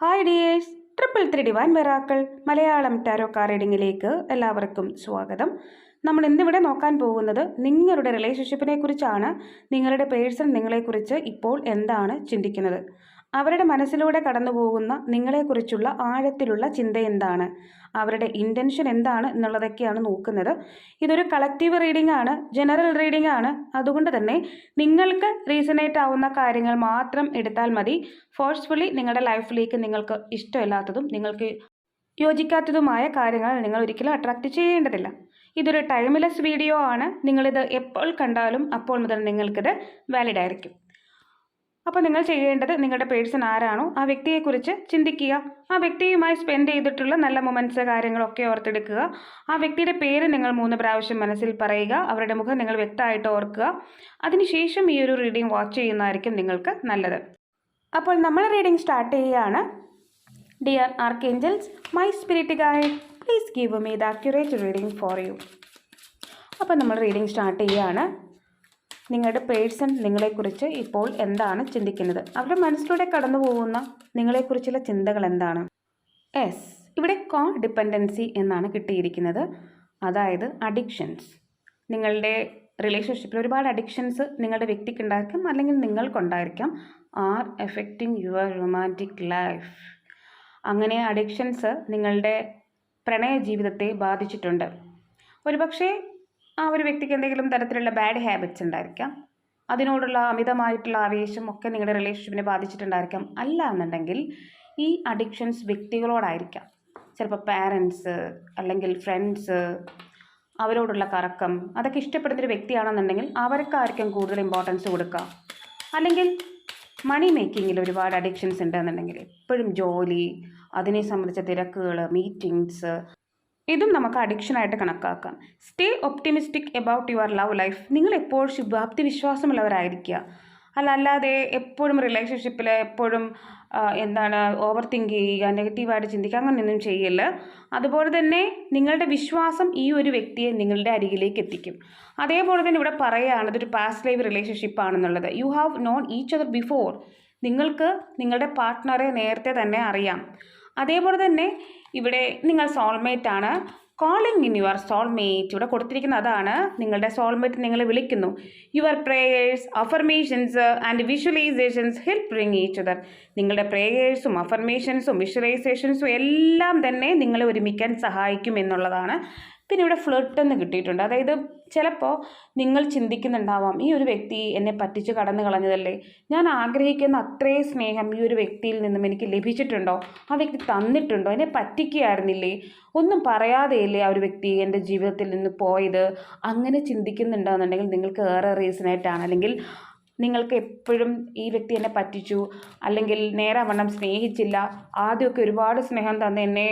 Hi dears triple three divine വെറാക്കൾ Malayalam tarot card റീഡിങ്ങിലേക്ക് എല്ലാവർക്കും സ്വാഗതം. നമ്മൾ ഇന്നിവിടെ നോക്കാൻ പോകുന്നത് നിങ്ങളുടെ റിലേഷൻഷിപ്പിനെ കുറിച്ചാണ്. നിങ്ങളുടെ പേഴ്സൺ നിങ്ങളെക്കുറിച്ച് ഇപ്പോൾ എന്താണ് ചിന്തിക്കുന്നത്? അവരുടെ മനസ്സിലൂടെ കടന്നു പോകുന്ന നിങ്ങളെക്കുറിച്ചുള്ള ആഴത്തിലുള്ള ചിന്ത എന്താണ്? അവരുടെ ഇന്റൻഷൻ എന്താണ് എന്നുള്ളതൊക്കെയാണ് നോക്കുന്നത്. ഇതൊരു കളക്റ്റീവ് റീഡിംഗ് ആണ് ജനറൽ റീഡിംഗ് ആണ്. അതുകൊണ്ട് തന്നെ നിങ്ങൾക്ക് റീസണേറ്റ് ആവുന്ന കാര്യങ്ങൾ മാത്രം എടുത്താൽ മതി. ഫോഴ്സ്ഫുള്ളി നിങ്ങളുടെ ലൈഫിലേക്ക് നിങ്ങൾക്ക് ഇഷ്ടമില്ലാത്തതും നിങ്ങൾക്ക് യോജിക്കാത്തതുമായ കാര്യങ്ങൾ നിങ്ങൾ ഒരിക്കലും അട്രാക്റ്റ് ചെയ്യേണ്ടതില്ല. ഇതൊരു ടൈംലെസ് വീഡിയോ ആണ്. നിങ്ങളിത് എപ്പോൾ കണ്ടാലും അപ്പോൾ മുതൽ നിങ്ങൾക്കിത് വാലിഡ് ആയിരിക്കും. അപ്പോൾ നിങ്ങൾ ചെയ്യേണ്ടത് നിങ്ങളുടെ പേഴ്സൺ ആരാണോ ആ വ്യക്തിയെക്കുറിച്ച് ചിന്തിക്കുക. ആ വ്യക്തിയുമായി സ്പെൻഡ് ചെയ്തിട്ടുള്ള നല്ല മൊമെന്റ്സ് കാര്യങ്ങളൊക്കെ ഓർത്തെടുക്കുക. ആ വ്യക്തിയുടെ പേര് നിങ്ങൾ മൂന്ന് പ്രാവശ്യം മനസ്സിൽ പറയുക. അവരുടെ മുഖം നിങ്ങൾ വ്യക്തമായിട്ട് ഓർക്കുക. അതിനുശേഷം ഈ ഒരു റീഡിംഗ് വാച്ച് ചെയ്യുന്നതായിരിക്കും നിങ്ങൾക്ക് നല്ലത്. അപ്പോൾ നമ്മൾ റീഡിംഗ് സ്റ്റാർട്ട് ചെയ്യുകയാണ്. Dear archangels my spirit guide please give me the accurate reading for you അപ്പോൾ നമ്മൾ റീഡിംഗ് സ്റ്റാർട്ട് ചെയ്യുകയാണ്. നിങ്ങളുടെ പേഴ്സൺ നിങ്ങളെക്കുറിച്ച് ഇപ്പോൾ എന്താണ് ചിന്തിക്കുന്നത്? അവരുടെ മനസ്സിലൂടെ കടന്നു പോകുന്ന നിങ്ങളെക്കുറിച്ചുള്ള ചിന്തകൾ എന്താണ്? എസ് ഇവിടെ കോ ഡിപ്പെൻഡൻസി എന്നാണ് കിട്ടിയിരിക്കുന്നത്. അതായത് അഡിക്ഷൻസ് നിങ്ങളുടെ റിലേഷൻഷിപ്പിൽ ഒരുപാട് അഡിക്ഷൻസ് നിങ്ങളുടെ വ്യക്തിക്ക് ഉണ്ടായിരിക്കും അല്ലെങ്കിൽ നിങ്ങൾക്കുണ്ടായിരിക്കാം. Are affecting your romantic life അങ്ങനെ അഡിക്ഷൻസ് നിങ്ങളുടെ പ്രണയ ജീവിതത്തെ ബാധിച്ചിട്ടുണ്ട്. ഒരുപക്ഷെ ആ ഒരു വ്യക്തിക്ക് എന്തെങ്കിലും തരത്തിലുള്ള ബാഡ് ഹാബിറ്റ്സ് ഉണ്ടായിരിക്കാം. അതിനോടുള്ള അമിതമായിട്ടുള്ള ആവേശം ഒക്കെ നിങ്ങളുടെ റിലേഷൻഷിപ്പിനെ ബാധിച്ചിട്ടുണ്ടായിരിക്കാം. അല്ല എന്നുണ്ടെങ്കിൽ ഈ അഡിക്ഷൻസ് വ്യക്തികളോടായിരിക്കാം. ചിലപ്പോൾ പാരൻസ് അല്ലെങ്കിൽ ഫ്രണ്ട്സ് അവരോടുള്ള കറക്കം അതൊക്കെ ഇഷ്ടപ്പെടുന്നൊരു വ്യക്തിയാണെന്നുണ്ടെങ്കിൽ അവർക്കായിരിക്കും കൂടുതൽ ഇമ്പോർട്ടൻസ് കൊടുക്കുക. അല്ലെങ്കിൽ മണി മേക്കിങ്ങിൽ ഒരുപാട് അഡിക്ഷൻസ് ഉണ്ടെന്നുണ്ടെങ്കിൽ എപ്പോഴും ജോലി അതിനെ സംബന്ധിച്ച തിരക്കുകൾ മീറ്റിങ്സ് ഇതും നമുക്ക് അഡിക്ഷൻ ആയിട്ട് കണക്കാക്കാം. Stay optimistic about your love life നിങ്ങൾ എപ്പോഴും ശുഭാപ്തി വിശ്വാസമുള്ളവരായിരിക്കുക അല്ല അല്ലാതെ എപ്പോഴും റിലേഷൻഷിപ്പിൽ എപ്പോഴും എന്താണ് ഓവർ തിങ്ക് ചെയ്യുക നെഗറ്റീവായിട്ട് ചിന്തിക്കുക അങ്ങനെയൊന്നും ചെയ്യല്ല. അതുപോലെ തന്നെ നിങ്ങളുടെ വിശ്വാസം ഈ ഒരു വ്യക്തിയെ നിങ്ങളുടെ അരികിലേക്ക് എത്തിക്കും. അതേപോലെ തന്നെ ഇവിടെ പറയുകയാണ് ഇതൊരു പാസ്റ്റ് ലൈവ് റിലേഷൻഷിപ്പ് ആണെന്നുള്ളത്. You have known each other before നിങ്ങൾക്ക് നിങ്ങളുടെ പാർട്ട്ണറെ നേരത്തെ തന്നെ അറിയാം. അതേപോലെ തന്നെ ഇവിടെ നിങ്ങൾ സോൾമേറ്റ് ആണ്. കോളിംഗ് ഇൻ യുവർ സോൾമേറ്റ് ഇവിടെ കൊടുത്തിരിക്കുന്ന അതാണ്. നിങ്ങളുടെ സോൾമേറ്റ് നിങ്ങളെ വിളിക്കുന്നു. Your prayers affirmations and visualisations help bring each other നിങ്ങളുടെ പ്രേയേഴ്സും അഫർമേഷൻസും വിഷ്വലൈസേഷൻസും എല്ലാം തന്നെ നിങ്ങളെ ഒരുമിക്കാൻ സഹായിക്കും എന്നുള്ളതാണ്. പിന്നെ ഇവിടെ ഫ്ലിർട്ട് എന്ന് കിട്ടിയിട്ടുണ്ട്. അതായത് ചിലപ്പോൾ നിങ്ങൾ ചിന്തിക്കുന്നുണ്ടാവാം ഈ ഒരു വ്യക്തി എന്നെ പറ്റിച്ച് കടന്നു കളഞ്ഞതല്ലേ? ഞാൻ ആഗ്രഹിക്കുന്ന അത്രയും സ്നേഹം ഈ ഒരു വ്യക്തിയിൽ നിന്നും എനിക്ക് ലഭിച്ചിട്ടുണ്ടോ? ആ വ്യക്തി തന്നിട്ടുണ്ടോ? എന്നെ പറ്റിക്കുകയായിരുന്നില്ലേ? ഒന്നും പറയാതെയല്ലേ ആ ഒരു വ്യക്തി എന്റെ ജീവിതത്തിൽ നിന്ന് പോയത്? അങ്ങനെ ചിന്തിക്കുന്നുണ്ടെന്നുണ്ടെങ്കിൽ നിങ്ങൾക്ക് ഏറെ റീസണായിട്ടാണ് അല്ലെങ്കിൽ നിങ്ങൾക്ക് എപ്പോഴും ഈ വ്യക്തി എന്നെ പറ്റിച്ചു അല്ലെങ്കിൽ നേരാവണ്ണം സ്നേഹിച്ചില്ല ആദ്യമൊക്കെ ഒരുപാട് സ്നേഹം തന്ന് എന്നെ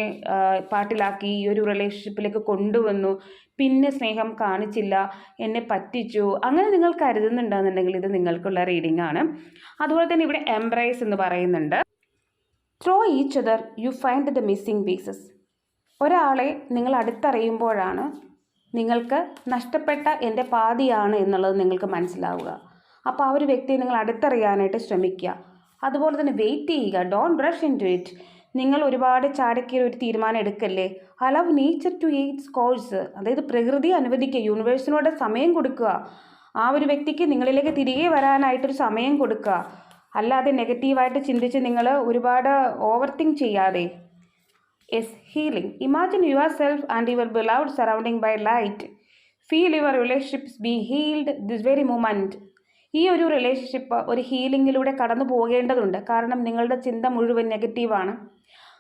പാട്ടിലാക്കി ഈ ഒരു റിലേഷൻഷിപ്പിലേക്ക് കൊണ്ടുവന്നു. പിന്നെ സ്നേഹം കാണിച്ചില്ല എന്നെ പറ്റിച്ചു. അങ്ങനെ നിങ്ങൾ കരുതുന്നുണ്ടെന്നുണ്ടെങ്കിൽ ഇത് നിങ്ങൾക്കുള്ള റീഡിംഗ് ആണ്. അതുപോലെ തന്നെ ഇവിടെ എംബ്രൈസ് എന്ന് പറയുന്നുണ്ട്. Through each other you find the missing pieces ഒരാളെ നിങ്ങൾ അടുത്തറിയുമ്പോഴാണ് നിങ്ങൾക്ക് നഷ്ടപ്പെട്ട എന്റെ പാതിയാണ് എന്നുള്ളത് നിങ്ങൾക്ക് മനസ്സിലാവുക. അപ്പോൾ ആ ഒരു വ്യക്തിയെ നിങ്ങൾ അടുത്തറിയാനായിട്ട് ശ്രമിക്കുക. അതുപോലെ തന്നെ വെയിറ്റ് ചെയ്യുക. Don't rush into it നിങ്ങൾ ഒരുപാട് ചാടക്കിയ ഒരു തീരുമാനം എടുക്കല്ലേ? Allow nature to its course അതായത് പ്രകൃതി അനുവദിക്കുക. യൂണിവേഴ്സിനോട് സമയം കൊടുക്കുക. ആ ഒരു വ്യക്തിക്ക് നിങ്ങളിലേക്ക് തിരികെ വരാനായിട്ടൊരു സമയം കൊടുക്കുക. അല്ലാതെ നെഗറ്റീവായിട്ട് ചിന്തിച്ച് നിങ്ങൾ ഒരുപാട് ഓവർ തിങ്ക് ചെയ്യാതെ. As healing imagine yourself and your beloved surrounding by light feel your relationships be healed this very moment ഈ ഒരു റിലേഷൻഷിപ്പ് ഒരു ഹീലിങ്ങിലൂടെ കടന്നു പോകേണ്ടതുണ്ട്. കാരണം നിങ്ങളുടെ ചിന്ത മുഴുവൻ നെഗറ്റീവാണ്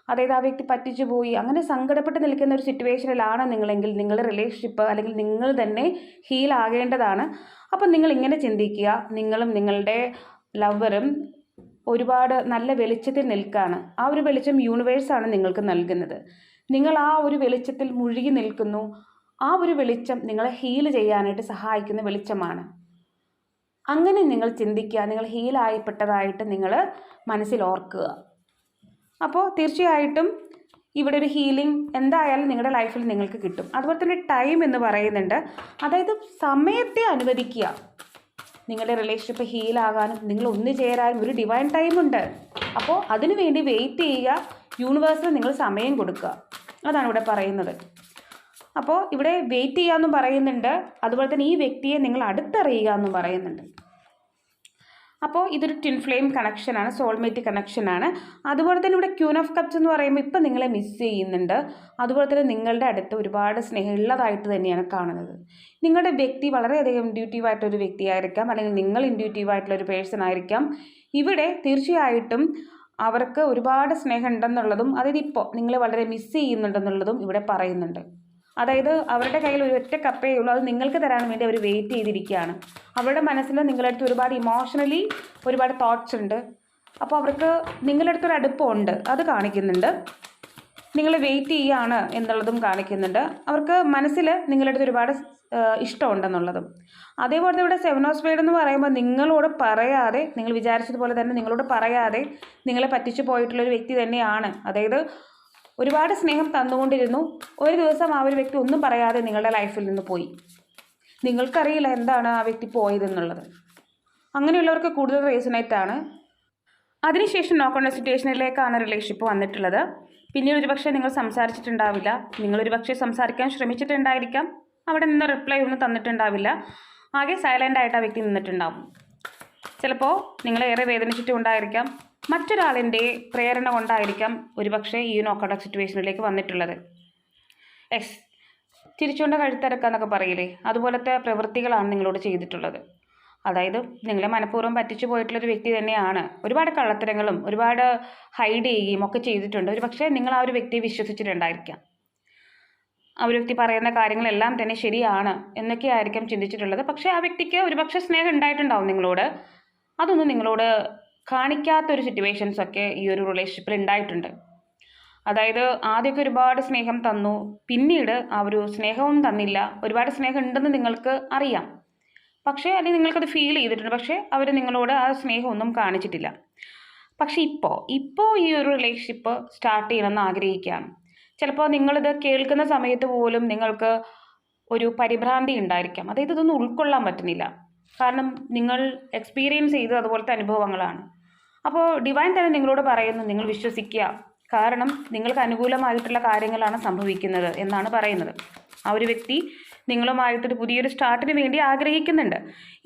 അതായത് ആ വ്യക്തി പറ്റിച്ചു പോയി. അങ്ങനെ സങ്കടപ്പെട്ട് നിൽക്കുന്ന ഒരു സിറ്റുവേഷനിലാണ് നിങ്ങളെങ്കിൽ നിങ്ങളുടെ റിലേഷൻഷിപ്പ് അല്ലെങ്കിൽ നിങ്ങൾ തന്നെ ഹീൽ ആകേണ്ടതാണ്. അപ്പം നിങ്ങൾ ഇങ്ങനെ ചിന്തിക്കുക. നിങ്ങളും നിങ്ങളുടെ ലവറും ഒരുപാട് നല്ല വെളിച്ചത്തിൽ നിൽക്കുകയാണ് ആ ഒരു വെളിച്ചം യൂണിവേഴ്സാണ് നിങ്ങൾക്ക് നൽകുന്നത്. നിങ്ങൾ ആ ഒരു വെളിച്ചത്തിൽ മുഴുകി നിൽക്കുന്നു. ആ ഒരു വെളിച്ചം നിങ്ങളെ ഹീൽ ചെയ്യാനായിട്ട് സഹായിക്കുന്ന വെളിച്ചമാണ്. അങ്ങനെ നിങ്ങൾ ചിന്തിക്കുക നിങ്ങൾ ഹീലായപ്പെട്ടതായിട്ട് നിങ്ങൾ മനസ്സിൽ ഓർക്കുക. അപ്പോൾ തീർച്ചയായിട്ടും ഇവിടെ ഒരു ഹീലിംഗ് എന്തായാലും നിങ്ങളുടെ ലൈഫിൽ നിങ്ങൾക്ക് കിട്ടും. അതുപോലെ തന്നെ ടൈം എന്ന് പറയുന്നുണ്ട്. അതായത് സമയത്തെ അനുവദിക്കുക. നിങ്ങളുടെ റിലേഷൻഷിപ്പ് ഹീലാകാനും നിങ്ങൾ ഒന്നു ചേരാനും ഒരു ഡിവൈൻ ടൈമുണ്ട് അപ്പോൾ അതിനുവേണ്ടി വെയിറ്റ് ചെയ്യുക. യൂണിവേഴ്സിന് നിങ്ങൾ സമയം കൊടുക്കുക. അതാണ് ഇവിടെ പറയുന്നത്. അപ്പോൾ ഇവിടെ വെയിറ്റ് ചെയ്യാമെന്നും പറയുന്നുണ്ട്. അതുപോലെ തന്നെ ഈ വ്യക്തിയെ നിങ്ങൾ അടുത്തറിയുക എന്നും പറയുന്നുണ്ട്. അപ്പോൾ ഇതൊരു ട്വിൻ ഫ്ലെയിം കണക്ഷനാണ് സോൾമേറ്റ് കണക്ഷനാണ് അതുപോലെ തന്നെ ഇവിടെ ക്യൂൻ ഓഫ് കപ്സ് എന്ന് പറയുമ്പോൾ ഇപ്പം നിങ്ങളെ മിസ് ചെയ്യുന്നുണ്ട്. അതുപോലെ തന്നെ നിങ്ങളുടെ അടുത്ത് ഒരുപാട് സ്നേഹമുള്ളതായിട്ട് തന്നെയാണ് കാണുന്നത്. നിങ്ങളുടെ വ്യക്തി വളരെയധികം ഇൻഡ്യൂട്ടീവായിട്ടൊരു വ്യക്തിയായിരിക്കാം അല്ലെങ്കിൽ നിങ്ങൾ ഇൻഡ്യൂട്ടീവ് ആയിട്ടുള്ള ഒരു പേഴ്സൺ ആയിരിക്കാം. ഇവിടെ തീർച്ചയായിട്ടും അവർക്ക് ഒരുപാട് സ്നേഹം ഉണ്ടെന്നുള്ളതും ഇപ്പോൾ നിങ്ങൾ വളരെ മിസ് ചെയ്യുന്നുണ്ടെന്നുള്ളതും ഇവിടെ പറയുന്നുണ്ട്. അതായത് അവരുടെ കയ്യിൽ ഒരു ഒറ്റ കപ്പേ ഉള്ളൂ. അത് നിങ്ങൾക്ക് തരാൻ വേണ്ടി അവർ വെയിറ്റ് ചെയ്തിരിക്കുകയാണ്. അവരുടെ മനസ്സിൽ നിങ്ങളുടെ അടുത്ത് ഒരുപാട് ഇമോഷണലി ഒരുപാട് തോട്ട്സ് ഉണ്ട്. അപ്പോൾ അവർക്ക് നിങ്ങളുടെ അടുത്തൊരു അടുപ്പമുണ്ട് അത് കാണിക്കുന്നുണ്ട്. നിങ്ങൾ വെയിറ്റ് ചെയ്യുകയാണ് എന്നുള്ളതും കാണിക്കുന്നുണ്ട്. അവർക്ക് മനസ്സിൽ നിങ്ങളുടെ അടുത്ത് ഒരുപാട് ഇഷ്ടമുണ്ടെന്നുള്ളതും അതേപോലെ ഇവിടെ സെവൻ ഓഫ് സ്പേഡ് എന്ന് പറയുമ്പോൾ നിങ്ങളോട് പറയാതെ നിങ്ങൾ വിചാരിച്ചതുപോലെ തന്നെ നിങ്ങളോട് പറയാതെ നിങ്ങളെ പറ്റിച്ചു പോയിട്ടുള്ള ഒരു വ്യക്തി തന്നെയാണ്. അതായത് ഒരുപാട് സ്നേഹം തന്നുകൊണ്ടിരുന്നു. ഒരു ദിവസം ആ ഒരു വ്യക്തി ഒന്നും പറയാതെ നിങ്ങളുടെ ലൈഫിൽ നിന്ന് പോയി. നിങ്ങൾക്കറിയില്ല എന്താണ് ആ വ്യക്തി പോയതെന്നുള്ളത്. അങ്ങനെയുള്ളവർക്ക് കൂടുതൽ റീസണായിട്ടാണ് അതിനുശേഷം നോക്കേണ്ട സിറ്റുവേഷനിലേക്കാണ് റിലേഷൻഷിപ്പ് വന്നിട്ടുള്ളത്. പിന്നീട് ഒരുപക്ഷെ നിങ്ങൾ സംസാരിച്ചിട്ടുണ്ടാവില്ല. നിങ്ങളൊരു ഒരുപക്ഷെ സംസാരിക്കാൻ ശ്രമിച്ചിട്ടുണ്ടായിരിക്കാം. അവിടെ നിന്ന് റിപ്ലൈ ഒന്നും തന്നിട്ടുണ്ടാവില്ല. ആകെ സൈലന്റ് ആയിട്ട് ആ വ്യക്തി നിന്നിട്ടുണ്ടാവും. ചിലപ്പോൾ നിങ്ങളേറെ വേദനിച്ചിട്ടുണ്ടായിരിക്കാം. മറ്റൊരാളിന്റെ പ്രേരണ കൊണ്ടായിരിക്കാം ഒരുപക്ഷെ ഈ നോക്കേണ്ട സിറ്റുവേഷനിലേക്ക് വന്നിട്ടുള്ളത്. എസ് ചിരിച്ചുകൊണ്ട് കഴുത്തിറക്കുക എന്നൊക്കെ പറയില്ലേ? അതുപോലത്തെ പ്രവൃത്തികളാണ് നിങ്ങളോട് ചെയ്തിട്ടുള്ളത്. അതായത് നിങ്ങളെ മനഃപൂർവം പറ്റിച്ചു പോയിട്ടുള്ളൊരു വ്യക്തി തന്നെയാണ്. ഒരുപാട് കള്ളത്തരങ്ങളും ഒരുപാട് ഹൈഡ് ചെയ്യുകയും ഒക്കെ ചെയ്തിട്ടുണ്ട്. ഒരു പക്ഷേ നിങ്ങൾ ആ ഒരു വ്യക്തിയെ വിശ്വസിച്ചിട്ടുണ്ടായിരിക്കാം. ആ ഒരു വ്യക്തി പറയുന്ന കാര്യങ്ങളെല്ലാം തന്നെ ശരിയാണ് എന്നൊക്കെ ആയിരിക്കാം ചിന്തിച്ചിട്ടുള്ളത്. പക്ഷേ ആ വ്യക്തിക്ക് ഒരുപക്ഷെ സ്നേഹം ഉണ്ടായിട്ടുണ്ടാവും നിങ്ങളോട്. അതൊന്നും നിങ്ങളോട് കാണിക്കാത്തൊരു സിറ്റുവേഷൻസ് ഒക്കെ ഈ ഒരു റിലേഷൻഷിപ്പിൽ ഉണ്ടായിട്ടുണ്ട് അതായത് ആദ്യമൊക്കെ ഒരുപാട് സ്നേഹം തന്നു. പിന്നീട് ആ ഒരു സ്നേഹവും തന്നില്ല. ഒരുപാട് സ്നേഹം ഉണ്ടെന്ന് നിങ്ങൾക്ക് അറിയാം. പക്ഷേ അല്ലെങ്കിൽ നിങ്ങൾക്കത് ഫീൽ ചെയ്തിട്ടുണ്ട്. പക്ഷേ അവർ നിങ്ങളോട് ആ സ്നേഹമൊന്നും കാണിച്ചിട്ടില്ല. പക്ഷേ ഇപ്പോൾ ഇപ്പോൾ ഈ ഒരു റിലേഷൻഷിപ്പ് സ്റ്റാർട്ട് ചെയ്യണമെന്ന് ആഗ്രഹിക്കുകയാണ്. ചിലപ്പോൾ നിങ്ങളിത് കേൾക്കുന്ന സമയത്ത് പോലും നിങ്ങൾക്ക് ഒരു പരിഭ്രാന്തി ഉണ്ടായിരിക്കാം. അതായത് ഇതൊന്നും ഉൾക്കൊള്ളാൻ പറ്റുന്നില്ല. കാരണം നിങ്ങൾ എക്സ്പീരിയൻസ് ചെയ്തത് അതുപോലത്തെ അനുഭവങ്ങളാണ്. അപ്പോൾ ഡിവൈൻ തന്നെ നിങ്ങളോട് പറയുന്നു നിങ്ങൾ വിശ്വസിക്കുക. കാരണം നിങ്ങൾക്ക് അനുകൂലമായിട്ടുള്ള കാര്യങ്ങളാണ് സംഭവിക്കുന്നത് എന്നാണ് പറയുന്നത്. ആ ഒരു വ്യക്തി നിങ്ങളുമായിട്ടൊരു പുതിയൊരു സ്റ്റാർട്ടിന് വേണ്ടി ആഗ്രഹിക്കുന്നുണ്ട്.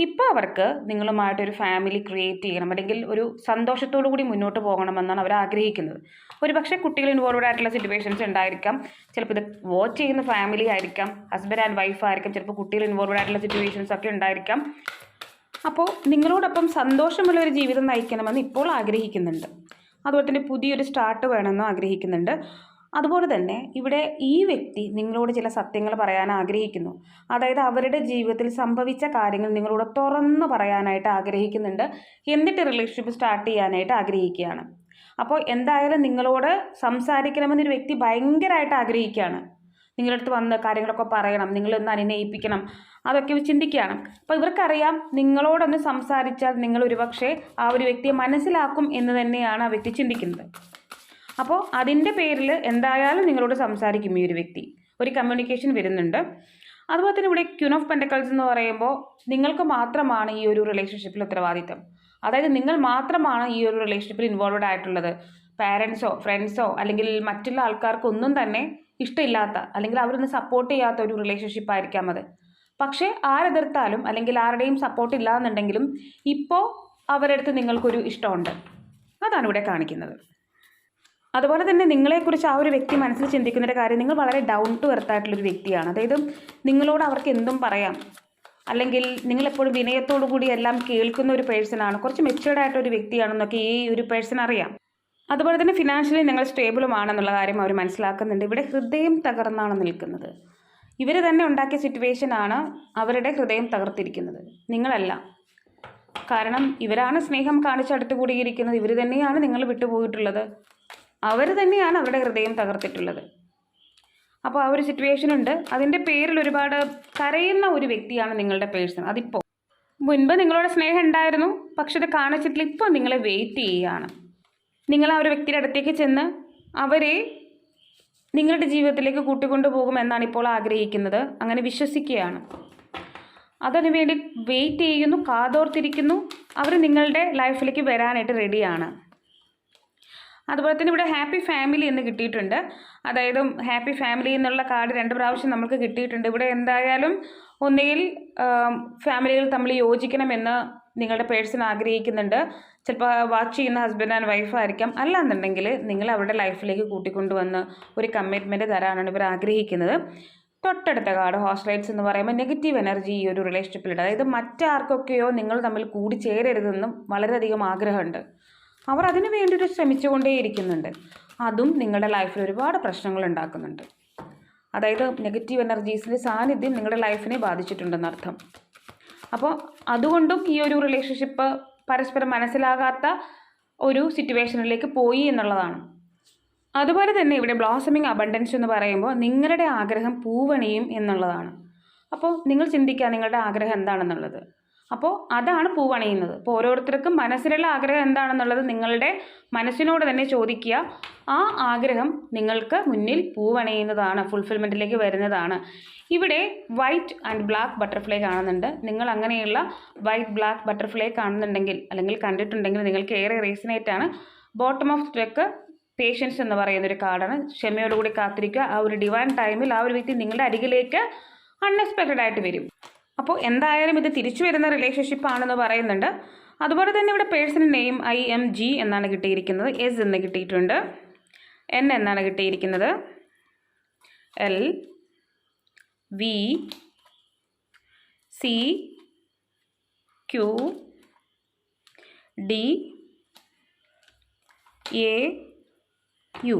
ഇപ്പോൾ അവർക്ക് നിങ്ങളുമായിട്ടൊരു ഫാമിലി ക്രിയേറ്റ് ചെയ്യണം അല്ലെങ്കിൽ ഒരു സന്തോഷത്തോടു കൂടി മുന്നോട്ട് പോകണമെന്നാണ് അവർ ആഗ്രഹിക്കുന്നത്. ഒരു പക്ഷേ കുട്ടികൾ ഇൻവോൾവഡ് ആയിട്ടുള്ള സിറ്റുവേഷൻസ് ഉണ്ടായിരിക്കാം. ചിലപ്പോൾ ഇത് വാച്ച് ചെയ്യുന്ന ഫാമിലി ആയിരിക്കാം. ഹസ്ബൻഡ് ആൻഡ് വൈഫ് ആയിരിക്കാം. ചിലപ്പോൾ കുട്ടികൾ ഇൻവോൾവഡ് ആയിട്ടുള്ള സിറ്റുവേഷൻസ് ഒക്കെ ഉണ്ടായിരിക്കാം. അപ്പോൾ നിങ്ങളോടൊപ്പം സന്തോഷമുള്ള ഒരു ജീവിതം നയിക്കണമെന്ന് ഇപ്പോൾ ആഗ്രഹിക്കുന്നുണ്ട്. അതുപോലെ തന്നെ പുതിയൊരു സ്റ്റാർട്ട് വേണമെന്നും ആഗ്രഹിക്കുന്നുണ്ട്. അതുപോലെ തന്നെ ഇവിടെ ഈ വ്യക്തി നിങ്ങളോട് ചില സത്യങ്ങൾ പറയാൻ ആഗ്രഹിക്കുന്നു. അതായത് അവരുടെ ജീവിതത്തിൽ സംഭവിച്ച കാര്യങ്ങൾ നിങ്ങളോട് തുറന്നു പറയാനായിട്ട് ആഗ്രഹിക്കുന്നുണ്ട്. എന്നിട്ട് റിലേഷൻഷിപ്പ് സ്റ്റാർട്ട് ചെയ്യാനായിട്ട് ആഗ്രഹിക്കുകയാണ്. അപ്പോൾ എന്തായാലും നിങ്ങളോട് സംസാരിക്കണമെന്ന് ഒരു വ്യക്തി ഭയങ്കരമായിട്ട് ആഗ്രഹിക്കുകയാണ്. നിങ്ങളുടെ അടുത്ത് വന്ന് കാര്യങ്ങളൊക്കെ പറയണം നിങ്ങളൊന്ന് അനുനയിപ്പിക്കണം അതൊക്കെ ചിന്തിക്കുകയാണ്. അപ്പോൾ ഇവർക്കറിയാം നിങ്ങളോടൊന്ന് സംസാരിച്ചാൽ നിങ്ങൾ ഒരുപക്ഷെ ആ ഒരു വ്യക്തിയെ മനസ്സിലാക്കും എന്ന് തന്നെയാണ് ആ വ്യക്തി ചിന്തിക്കുന്നത്. അപ്പോൾ അതിന്റെ പേരിൽ എന്തായാലും നിങ്ങളോട് സംസാരിക്കും ഈ ഒരു വ്യക്തി. ഒരു കമ്മ്യൂണിക്കേഷൻ വരുന്നുണ്ട്. അതുപോലെ തന്നെ ഇവിടെ ക്യൂൺ ഓഫ് പെൻഡക്കൾസ് എന്ന് പറയുമ്പോൾ നിങ്ങൾക്ക് മാത്രമാണ് ഈ ഒരു റിലേഷൻഷിപ്പിൽ ഉത്തരവാദിത്തം അതായത് നിങ്ങൾ മാത്രമാണ് ഈ ഒരു റിലേഷൻഷിപ്പിൽ ഇൻവോൾവഡ് ആയിട്ടുള്ളത്. പാരൻസോ ഫ്രണ്ട്സോ അല്ലെങ്കിൽ മറ്റുള്ള ആൾക്കാർക്കൊന്നും തന്നെ ഇഷ്ടമില്ലാത്ത അല്ലെങ്കിൽ അവരൊന്ന് സപ്പോർട്ട് ചെയ്യാത്ത ഒരു റിലേഷൻഷിപ്പ് ആയിരിക്കാം അത്. പക്ഷേ ആരെതിർത്താലും അല്ലെങ്കിൽ ആരുടെയും സപ്പോർട്ട് ഇല്ല എന്നുണ്ടെങ്കിലും ഇപ്പോൾ അവരുടെ അടുത്ത് നിങ്ങൾക്കൊരു ഇഷ്ടമുണ്ട്. അതാണ് ഇവിടെ കാണിക്കുന്നത്. അതുപോലെ തന്നെ നിങ്ങളെക്കുറിച്ച് ആ ഒരു വ്യക്തി മനസ്സിൽ ചിന്തിക്കുന്ന കാര്യം നിങ്ങൾ വളരെ ഡൗൺ ടു എർത്ത് ആയിട്ടുള്ളൊരു വ്യക്തിയാണ്. അതായത് നിങ്ങളോട് അവർക്ക് എന്തും പറയാം. അല്ലെങ്കിൽ നിങ്ങളെപ്പോഴും വിനയത്തോടു കൂടി എല്ലാം കേൾക്കുന്ന ഒരു പേഴ്സണാണ് കുറച്ച് മെച്ചുവേർഡ് ആയിട്ടൊരു ഒരു വ്യക്തിയാണെന്നൊക്കെ ഈ ഒരു പേഴ്സൺ അറിയാം. അതുപോലെ തന്നെ ഫിനാൻഷ്യലി നിങ്ങൾ സ്റ്റേബിളുമാണെന്നുള്ള കാര്യം അവർ മനസ്സിലാക്കുന്നുണ്ട്. ഇവിടെ ഹൃദയം തകർന്നാണ് നിൽക്കുന്നത്. ഇവർ തന്നെ ഉണ്ടാക്കിയ സിറ്റുവേഷനാണ് അവരുടെ ഹൃദയം തകർത്തിരിക്കുന്നത്. നിങ്ങളല്ല. കാരണം ഇവരാണ് സ്നേഹം കാണിച്ചടുത്ത് കൂടിയിരിക്കുന്നത്. ഇവർ തന്നെയാണ് നിങ്ങൾ വിട്ടുപോയിട്ടുള്ളത്. അവർ തന്നെയാണ് അവരുടെ ഹൃദയം തകർത്തിട്ടുള്ളത്. അപ്പോൾ ആ ഒരു സിറ്റുവേഷൻ ഉണ്ട്. അതിന്റെ പേരിൽ ഒരുപാട് കരയുന്ന ഒരു വ്യക്തിയാണ് നിങ്ങളുടെ പേഴ്സൺ. അതിപ്പോൾ മുൻപ് നിങ്ങളോട് സ്നേഹം ഉണ്ടായിരുന്നു. പക്ഷെ അത് കാണിച്ചിട്ടില്ല. ഇപ്പോൾ നിങ്ങളെ വെയിറ്റ് ചെയ്യുകയാണ്. നിങ്ങൾ ആ ഒരു വ്യക്തിയുടെ അടുത്തേക്ക് ചെന്ന് അവരെ നിങ്ങളുടെ ജീവിതത്തിലേക്ക് കൂട്ടിക്കൊണ്ടു പോകുമെന്നാണ് ഇപ്പോൾ ആഗ്രഹിക്കുന്നത്. അങ്ങനെ വിശ്വസിക്കുകയാണ്. അതിനുവേണ്ടി വെയിറ്റ് ചെയ്യുന്നു. കാതോർത്തിരിക്കുന്നു. അവർ നിങ്ങളുടെ ലൈഫിലേക്ക് വരാനായിട്ട് റെഡിയാണ് അതുപോലെ തന്നെ ഇവിടെ ഹാപ്പി ഫാമിലി എന്ന് കിട്ടിയിട്ടുണ്ട്. അതായത് ഹാപ്പി ഫാമിലി എന്നുള്ള കാർഡ് രണ്ട് പ്രാവശ്യം നമുക്ക് കിട്ടിയിട്ടുണ്ട്. ഇവിടെ എന്തായാലും ഒന്നുകിൽ ഫാമിലികൾ തമ്മിൽ യോജിക്കണമെന്ന് നിങ്ങളുടെ പേഴ്സൺ ആഗ്രഹിക്കുന്നുണ്ട്. ചിലപ്പോൾ വാച്ച് ചെയ്യുന്ന ഹസ്ബൻഡ് ആൻഡ് വൈഫ് ആയിരിക്കാം. അല്ലാന്നുണ്ടെങ്കിൽ നിങ്ങൾ അവരുടെ ലൈഫിലേക്ക് കൂട്ടിക്കൊണ്ടുവന്ന് ഒരു കമ്മിറ്റ്മെന്റ് തരാനാണ് ഇവർ ആഗ്രഹിക്കുന്നത്. തൊട്ടടുത്ത കാർഡ് ഹോസ്റ്റലൈറ്റ്സ് എന്ന് പറയുമ്പോൾ നെഗറ്റീവ് എനർജി ഈ ഒരു റിലേഷൻഷിപ്പിലുണ്ട് അതായത് മറ്റാർക്കൊക്കെയോ നിങ്ങൾ തമ്മിൽ കൂടി ചേരരുതെന്നും വളരെയധികം ആഗ്രഹമുണ്ട്. അവർ അതിനു വേണ്ടിയിട്ട് ശ്രമിച്ചുകൊണ്ടേയിരിക്കുന്നുണ്ട്. അതും നിങ്ങളുടെ ലൈഫിൽ ഒരുപാട് പ്രശ്നങ്ങൾ ഉണ്ടാക്കുന്നുണ്ട്. അതായത് നെഗറ്റീവ് എനർജീസിന്റെ സാന്നിധ്യം നിങ്ങളുടെ ലൈഫിനെ ബാധിച്ചിട്ടുണ്ടെന്നർത്ഥം അപ്പോൾ അതുകൊണ്ടും ഈ ഒരു റിലേഷൻഷിപ്പ് പരസ്പരം മനസ്സിലാകാത്ത ഒരു സിറ്റുവേഷനിലേക്ക് പോയി എന്നുള്ളതാണ്. അതുപോലെ തന്നെ ഇവിടെ ബ്ലോസമിങ് അബണ്ടൻസ് എന്ന് പറയുമ്പോൾ നിങ്ങളുടെ ആഗ്രഹം പൂവണിയും എന്നുള്ളതാണ്. അപ്പോൾ നിങ്ങൾ ചിന്തിക്കുക നിങ്ങളുടെ ആഗ്രഹം എന്താണെന്നുള്ളത്. അപ്പോൾ അതാണ് പൂവണയുന്നത്. അപ്പോൾ ഓരോരുത്തർക്കും മനസ്സിലുള്ള ആഗ്രഹം എന്താണെന്നുള്ളത് നിങ്ങളുടെ മനസ്സിനോട് തന്നെ ചോദിക്കുക. ആ ആഗ്രഹം നിങ്ങൾക്ക് മുന്നിൽ പൂവണയുന്നതാണ് ഫുൾഫിൽമെന്റിലേക്ക് വരുന്നതാണ്. ഇവിടെ വൈറ്റ് ആൻഡ് ബ്ലാക്ക് ബട്ടർഫ്ലൈ കാണുന്നുണ്ട്. നിങ്ങൾ അങ്ങനെയുള്ള വൈറ്റ് ബ്ലാക്ക് ബട്ടർഫ്ലൈ കാണുന്നുണ്ടെങ്കിൽ അല്ലെങ്കിൽ കണ്ടിട്ടുണ്ടെങ്കിൽ നിങ്ങൾക്ക് ഏറെ റീസണേറ്റ് ആണ്. ബോട്ടം ഓഫ് സ്ട്രെക്ക് പേഷ്യൻസ് എന്ന് പറയുന്ന ഒരു കാർഡാണ്. ക്ഷമയോടുകൂടി കാത്തിരിക്കുക. ആ ഒരു ഡിവൈൻ ടൈമിൽ ആ ഒരു വ്യക്തി നിങ്ങളുടെ അരികിലേക്ക് അൺഎക്സ്പെക്റ്റഡ് ആയിട്ട് വരും. അപ്പോൾ എന്തായാലും ഇത് തിരിച്ചു വരുന്ന റിലേഷൻഷിപ്പ് ആണെന്ന് പറയുന്നുണ്ട്. അതുപോലെ തന്നെ ഇവിടെ person name I M G എന്നാണ് കിട്ടിയിരിക്കുന്നത്. എസ് എന്ന് കിട്ടിയിട്ടുണ്ട്. എൻ എന്നാണ് കിട്ടിയിരിക്കുന്നത്. L V C Q D A U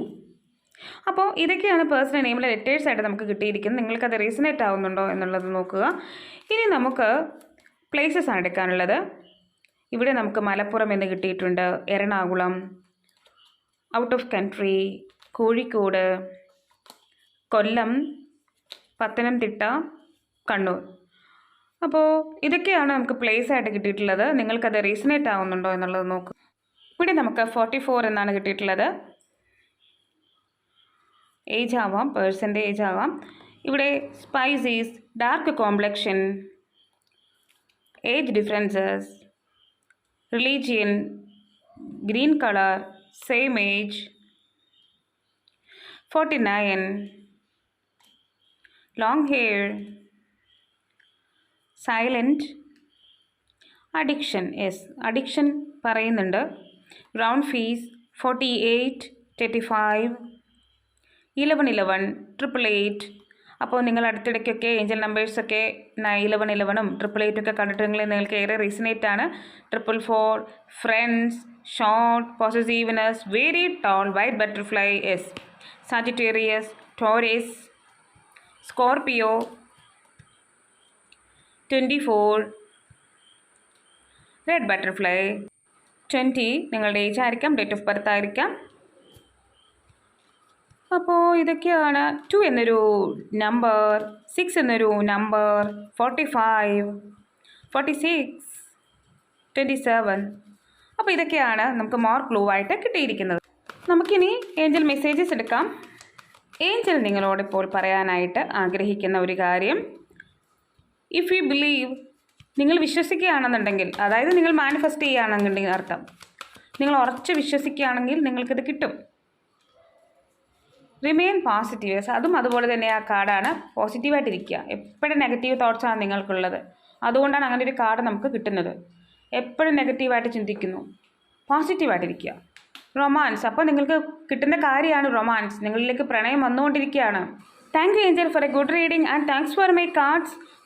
അപ്പോൾ ഇതൊക്കെയാണ് പേഴ്സണൽ നെയിമിലെ ലെറ്റേഴ്സായിട്ട് നമുക്ക് കിട്ടിയിരിക്കുന്നത്. നിങ്ങൾക്കത് റീസണേറ്റ് ആവുന്നുണ്ടോ എന്നുള്ളത് നോക്കുക. ഇനി നമുക്ക് പ്ലേസസ് ആണ് എടുക്കാനുള്ളത്. ഇവിടെ നമുക്ക് മലപ്പുറം എന്ന് കിട്ടിയിട്ടുണ്ട്. Ernakulam out of country Kozhikode Kollam Pathanamthitta Kannur. അപ്പോൾ ഇതൊക്കെയാണ് നമുക്ക് പ്ലേസ് ആയിട്ട് കിട്ടിയിട്ടുള്ളത്. നിങ്ങൾക്കത് റീസണേറ്റ് ആവുന്നുണ്ടോ എന്നുള്ളത് നോക്കുക ഇവിടെ നമുക്ക് ഫോർട്ടി ഫോർ എന്നാണ് കിട്ടിയിട്ടുള്ളത്. ഏജ് ആവാം പേഴ്സന്റെ ഏജ് ആവാം. ഇവിടെ species dark complexion age differences religion green colour same age forty nine long hair silent addiction yes addiction പറയുന്നുണ്ട്. Brown fees forty eight thirty five eleven eleven triple eight അപ്പോൾ നിങ്ങൾ അടുത്തിടയ്ക്കൊക്കെ angel നമ്പേഴ്സൊക്കെ eleven ഇലവനും triple eight ഒക്കെ കണ്ടിട്ടുണ്ടെങ്കിൽ നിങ്ങൾക്ക് ഏറെ റീസണേറ്റ് ആണ്. Triple four friends short positiveness very tall white butterfly S Sagittarius Taurus Scorpio twenty four red butterfly twenty നിങ്ങളുടെ ഏജ് ആയിരിക്കാം ഡേറ്റ് ഓഫ് ബർത്ത് ആയിരിക്കാം. അപ്പോൾ ഇതൊക്കെയാണ് ടു എന്നൊരു നമ്പർ സിക്സ് എന്നൊരു number forty five forty six twenty seven അപ്പോൾ ഇതൊക്കെയാണ് നമുക്ക് മോർ ക്ലൂ ആയിട്ട് കിട്ടിയിരിക്കുന്നത്. നമുക്കിനി ഏഞ്ചൽ മെസ്സേജസ് എടുക്കാം. ഏഞ്ചൽ നിങ്ങളോട് ഇപ്പോൾ പറയാനായിട്ട് ആഗ്രഹിക്കുന്ന ഒരു കാര്യം. ഇഫ് യു ബിലീവ് നിങ്ങൾ വിശ്വസിക്കുകയാണെന്നുണ്ടെങ്കിൽ അതായത് നിങ്ങൾ മാനിഫെസ്റ്റ് ചെയ്യുകയാണെന്നുണ്ടെങ്കിൽ അർത്ഥം നിങ്ങൾ ഉറച്ച് വിശ്വസിക്കുകയാണെങ്കിൽ നിങ്ങൾക്കിത് കിട്ടും. റിമെയിൻ പോസിറ്റീവ്സ് അതും അതുപോലെ തന്നെ ആ കാർഡാണ് പോസിറ്റീവായിട്ടിരിക്കുക എപ്പോഴും നെഗറ്റീവ് തോട്ട്സാണ് നിങ്ങൾക്കുള്ളത്. അതുകൊണ്ടാണ് അങ്ങനെ ഒരു കാർഡ് നമുക്ക് കിട്ടുന്നത്. എപ്പോഴും നെഗറ്റീവായിട്ട് ചിന്തിക്കുന്നു. പോസിറ്റീവായിട്ടിരിക്കുക റൊമാൻസ് അപ്പോൾ നിങ്ങൾക്ക് കിട്ടുന്ന കാര്യമാണ് റൊമാൻസ് നിങ്ങളിലേക്ക് പ്രണയം വന്നുകൊണ്ടിരിക്കുകയാണ്. Thank you angel for a good reading and thanks for my cards